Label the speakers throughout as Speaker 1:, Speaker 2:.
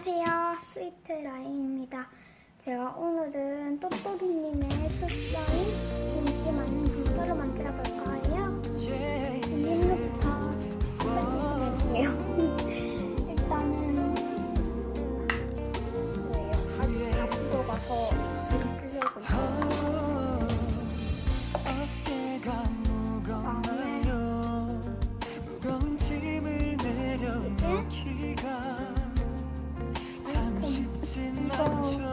Speaker 1: 안녕하세요. 스위트 라인입니다. 제가 오늘은 또또리님의 출사인 인기 많은 분서를 만들어 볼 거예요. 오늘부터 시작해볼게요. 일단은 왜요? 앞으로 가서 이렇게 쓰려고
Speaker 2: 어 哦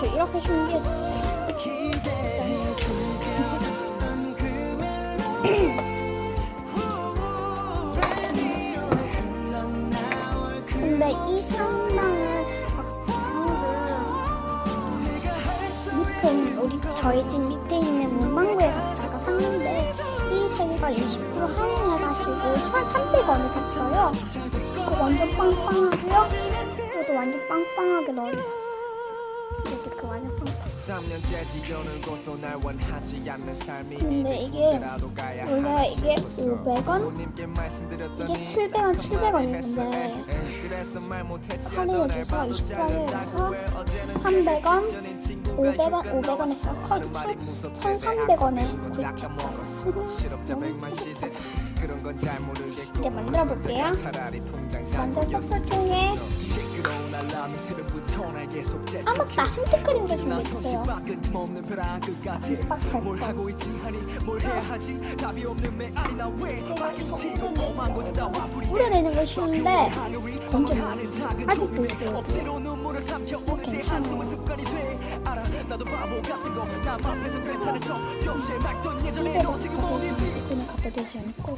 Speaker 1: 루트 이렇게
Speaker 2: 그
Speaker 1: 근데 이
Speaker 2: 할수
Speaker 1: 밑에 있는 우리 저희 집 밑에 있는 문방구에 갔다가 샀는데 이 세개가 20% 할인해가지고 1,300원에 샀어요. 이거 완전 빵빵하고요. 이것도 완전 빵빵하게 넣어주셨어요. 이것도 그 완전 빵빵.
Speaker 2: 3년째 지겨는 것도 날 원하지 않는 삶이
Speaker 1: 근데
Speaker 2: 이제
Speaker 1: 이게 원래 이게
Speaker 2: 싶었어.
Speaker 1: 500원?
Speaker 2: 부모님께 말씀드렸더니
Speaker 1: 이게 700원, 700원인데
Speaker 2: 에이, 그래서 말 못했지
Speaker 1: 할인해줘서
Speaker 2: 아도 날
Speaker 1: 20%를
Speaker 2: 봐도
Speaker 1: 해서
Speaker 2: 어제는
Speaker 1: 300원,
Speaker 2: 전인 친구가
Speaker 1: 500원,
Speaker 2: 휴가
Speaker 1: 500원에
Speaker 2: 나와서
Speaker 1: 써서
Speaker 2: 하는 말이 무섭대.
Speaker 1: 1,300원에
Speaker 2: 건 닦아먹었어. 실업자 백만 시대 그런 건잘 모르겠고
Speaker 1: 이제 만들어 볼게요.
Speaker 2: 차라리 통장
Speaker 1: 먼저 소스 중에
Speaker 2: 끊임없는 벼락을 같아
Speaker 1: 빡빡할
Speaker 2: 뭘
Speaker 1: 거.
Speaker 2: 하고 있지 하니? 뭘 해야 하지? 답이 없는 메아리 나왜 밖에서 지금 험한 곳에 다 와버리
Speaker 1: 우려내는 거 쉬운데 건져 아직도 있어요.
Speaker 2: 억지로 눈물을 삼켜오는 새 한숨은 습관이 돼. 알아 나도 바보 같은 거남 앞에서 괜찮은 척. 역시 막던 예전에 너 지금 어디 있니
Speaker 1: 그냥 갖다 대지 않고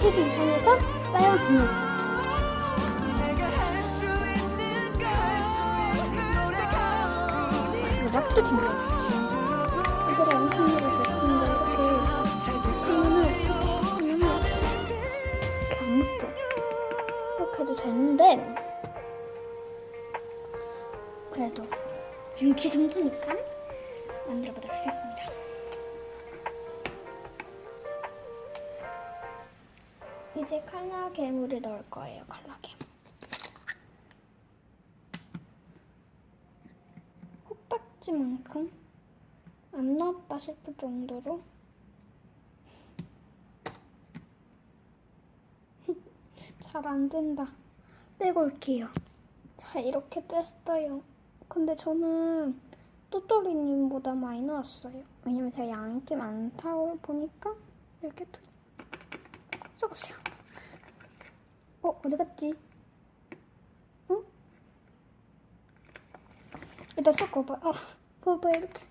Speaker 1: 색이 이상해서
Speaker 2: 노래 가사
Speaker 1: 이것도 재밌어요. 이거를 엄청나게 좋지인데 이렇게 하면은 하면은 이렇게 안 묶여. 이렇게 해도 되는데 그래도 윤기 정도니까 만들어 보도록 하겠습니다. 이제 칼라 괴물을 넣을 거예요. 칼라 괴물. 콩딱지만큼 안 나왔다 싶을 정도로 잘 안 된다. 빼고 올게요. 자, 이렇게 뗐어요. 근데 저는 또또리님보다 많이 넣었어요. 왜냐면 제가 양이 많다고 보니까 이렇게 두 섞었어요. 어, 어디 갔지? 어? 일단 섞어봐. 어, 봐봐, 이렇게.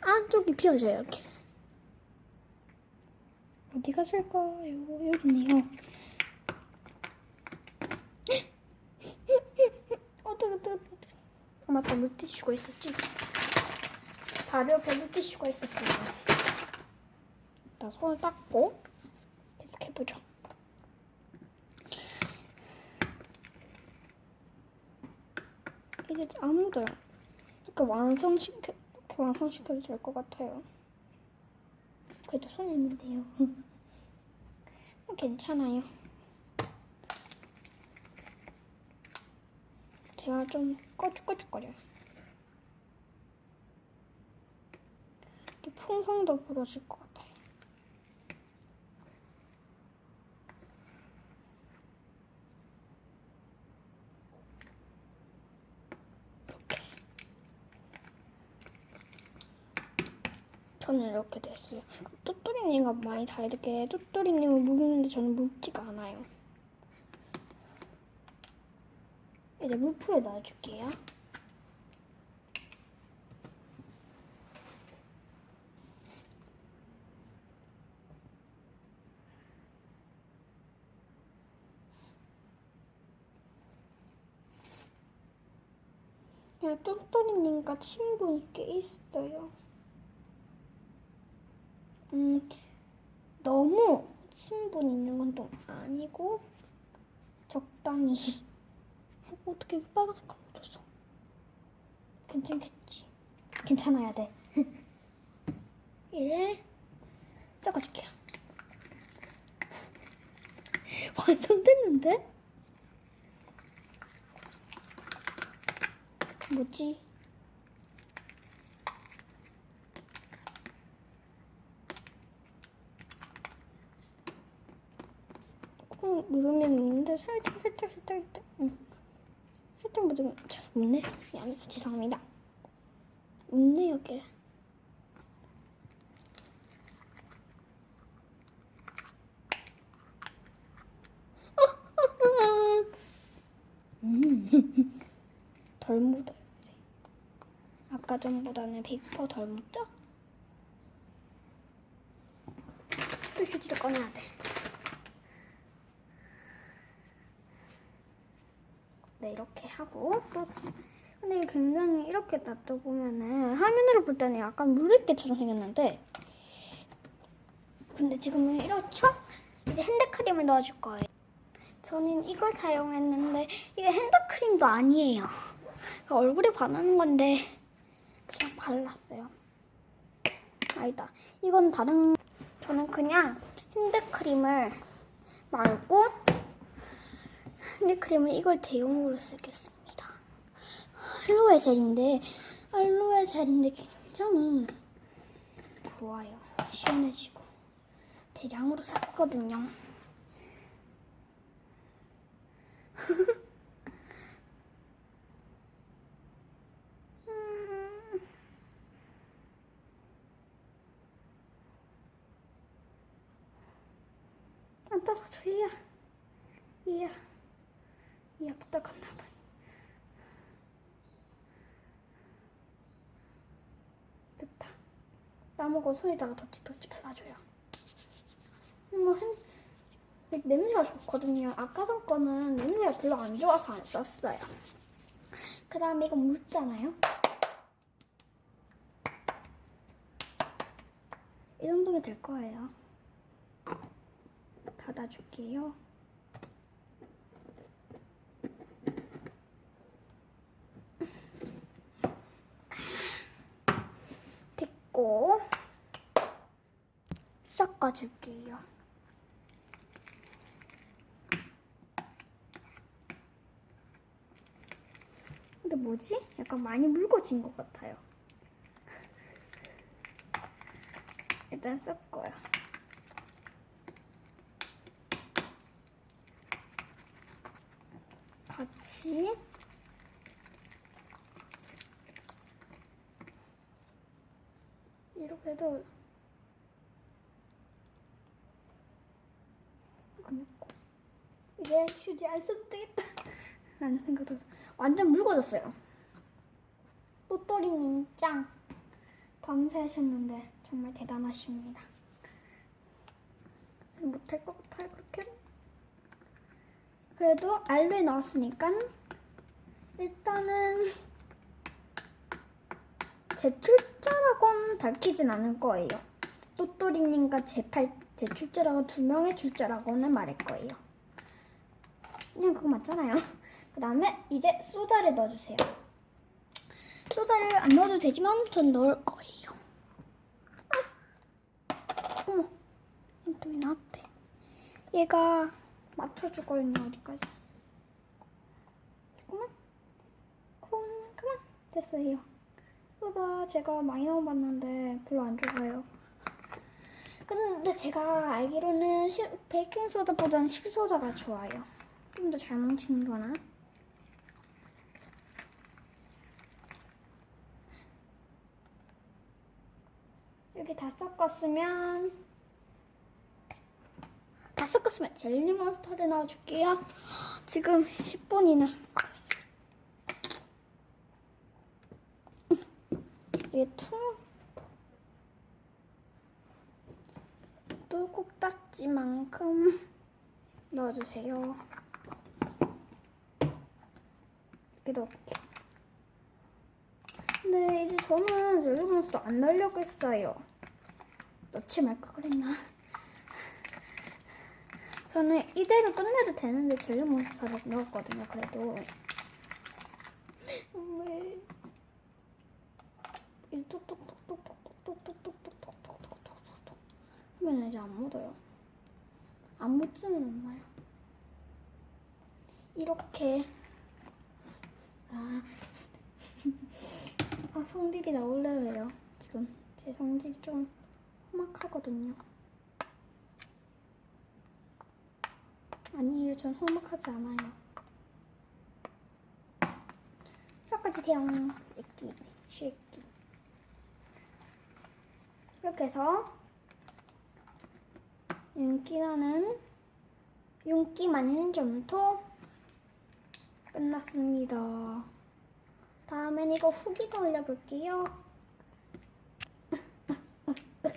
Speaker 1: 안쪽이 비어져요, 이렇게. 어디 갔을까요? 여기 있네요. 어떡해, 어떡해. 아, 맞다, 물티슈가 있었지? 바로 옆에 물티슈가 있었어요. 일단 손을 닦고 해보죠. 이제 아무도 이렇게 완성시켜 이렇게 완성시켜도 될 것 같아요. 그래도 손이 있는데요. 괜찮아요. 제가 좀 꺼죽꺼죽거려요. 이렇게 풍성도 부러질 것 같아요. 이렇게. 저는 이렇게 됐어요. 또또리님과 많이 다르게 또또리님은 묵는데 저는 묵지가 않아요. 이제 물풀에 넣어줄게요. 그냥 똘똘이님과 친분이 꽤 있어요. 음, 너무 친분 있는 건 또 아니고 적당히 어떻게 이렇게 빨간 색깔 묻었어? 괜찮겠지? 괜찮아야 돼. 이제 섞어줄게요. 완성됐는데? 뭐지? 꾹 누르면 있는데 살짝 살짝 살짝 살짝 응. 살짝 묻으면 잘 묻네? 아니 죄송합니다 묻네 여기 음. 덜 묻어요 이제. 아까 전보다는 100%덜 묻죠? 또 휴지를 꺼내야 돼 네, 이렇게 하고 또 근데 굉장히 이렇게 놔둬보면은 화면으로 볼 때는 약간 물있게처럼 생겼는데 근데 지금은 이렇죠? 이제 핸드크림을 넣어줄 거예요. 저는 이걸 사용했는데 이게 핸드크림도 아니에요. 그러니까 얼굴에 바르는 건데 그냥 발랐어요. 아니다. 이건 다른 저는 그냥 핸드크림을 말고 핸드크림은 이걸 대용으로 쓰겠습니다. 알로에 젤인데 알로에 젤인데 굉장히 좋아요. 시원해지고 대량으로 샀거든요. 떨어져 이야 이야 부탁한다 봐. 됐다. 나무고 손에다가 덧지덧지 발라줘요. 뭐 한, 냄새가 좋거든요. 아까 전 거는 냄새가 별로 안 좋아서 안 썼어요. 그 다음에 이거 묽잖아요. 이 정도면 될 거예요. 닫아줄게요. 됐고 섞어줄게요. 근데 뭐지? 약간 많이 묽어진 것 같아요. 일단 섞어요. 같이 이렇게 해도 이거 넣고 휴지 안 써도 되겠다. 라는 생각도 완전 묽어졌어요. 또또리님 짱. 밤새 하셨는데 정말 대단하십니다. 잘 못할 것 같아요 그렇게. 그래도 알로에 나왔으니까 일단은 제 출자라고는 밝히진 않을 거예요. 또또리님과 제, 팔, 제 출자라고 두 명의 출자라고는 말할 거예요. 그냥 그거 맞잖아요. 그 다음에 이제 소다를 넣어주세요. 소다를 안 넣어도 되지만 전 넣을 거예요. 아! 어머, 똥이 나왔대. 얘가 맞춰주거든요, 어디까지. 조금만. 그만, 그만. 됐어요. 소다 제가 많이 넣어봤는데 별로 안 좋아요. 근데 제가 알기로는 시, 베이킹 소다보다는 식소다가 좋아요. 좀더잘 뭉치는 거나. 이렇게 다 섞었으면 다 섞었으면 젤리 몬스터를 넣어줄게요. 지금 10분이나 이게 통또 꼭딱지만큼 넣어주세요. 이렇게. 근데 이제 저는 젤리몬스터 안 넣으려고 했어요. 넣지 말까 그랬나? 저는 이대로 끝내도 되는데 젤리몬스터를 넣었거든요. 그래도 왜 이제 톡톡톡톡톡톡톡톡톡톡톡톡톡톡 하면 이제 안 묻어요. 안 묻지는 않나요? 이렇게 아, 아 성질이 나올래요. 지금 제 성질이 좀 험악하거든요. 아니에요, 전 험악하지 않아요. 섞어주세요, 새끼, 새끼. 이렇게 해서 윤기 나는 윤기 맞는 점토 끝났습니다. 다음엔 이거 후기도 올려볼게요.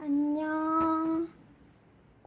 Speaker 1: 안녕.